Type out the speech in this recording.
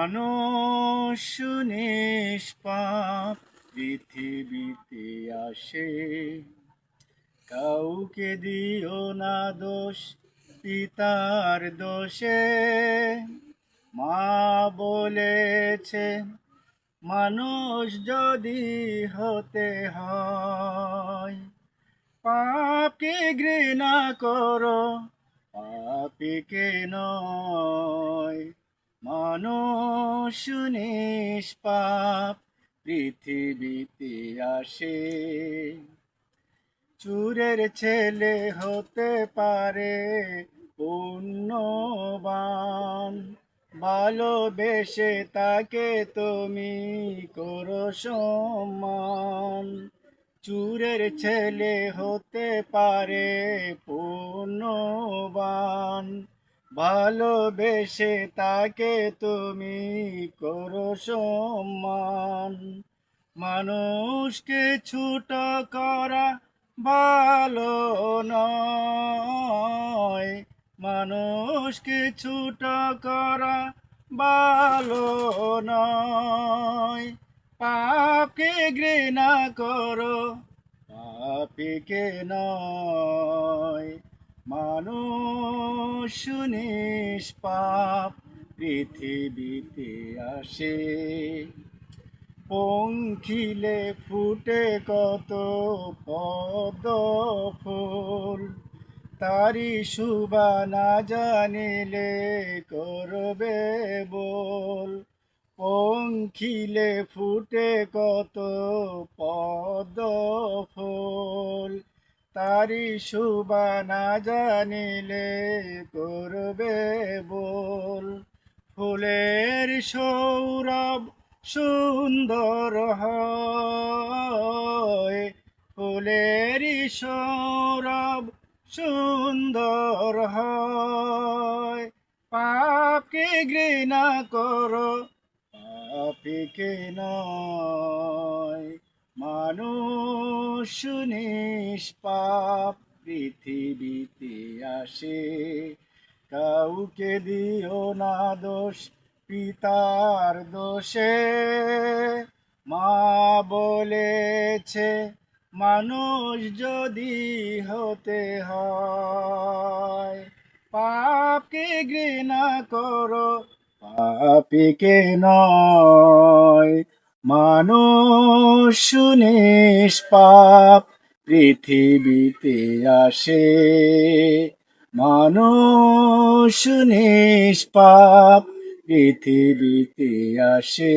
মানুষ নিষ্পাপ, পৃথিবীতে আসে। কাউকে দিও না দোষ, পিতার দোষে। মা বলেছে, মানুষ যদি হতে হয়, পাপকে ঘৃণা করো, পাপিকে নয়। মানুষ নিষ্পাপ পৃথিবীতে আসে। চুরের ছেলে হতে পারে পুণ্যবান, ভালোবেসে তাকে তুমি করো সম্মান। চুরের ছেলে হতে পারে পুণ্যবান ভালোবেসে তাকে তুমি করো সম্মান। মানুষকে ছুট করা ভালো নয়। মানুষকে ছুট করা ভালো নয়। পাপকে ঘৃণা করো, পাপিকে নয়। মানুষ নিষ্পাপ পৃথিবীতে আসে। পঙ্খিলে ফুটে কত পদ ফুল, তারি শুবা না জানিলে করবে বল। পঙ্খিলে ফুটে কত পদ ফুল তারি শুবা না জানিলে করবে বল। ফুলের সৌরভ সুন্দর হয়। ফুলের সৌরভ সুন্দর হয়। পাপকে ঘৃণা করো, পাপিকে নয়। মানুষ নিষ্পাপ, পৃথিবীতে আসে। কাউকে দিও না দোষ, পিতার দোষে। মা বলেছে, মানুষ যদি হতে হয়, পাপকে ঘৃণা করো, পাপিকে নয়। মানুষ পাপ পৃথিবীতে আসে। মানুষ পাপ পৃথিবীতে আসে।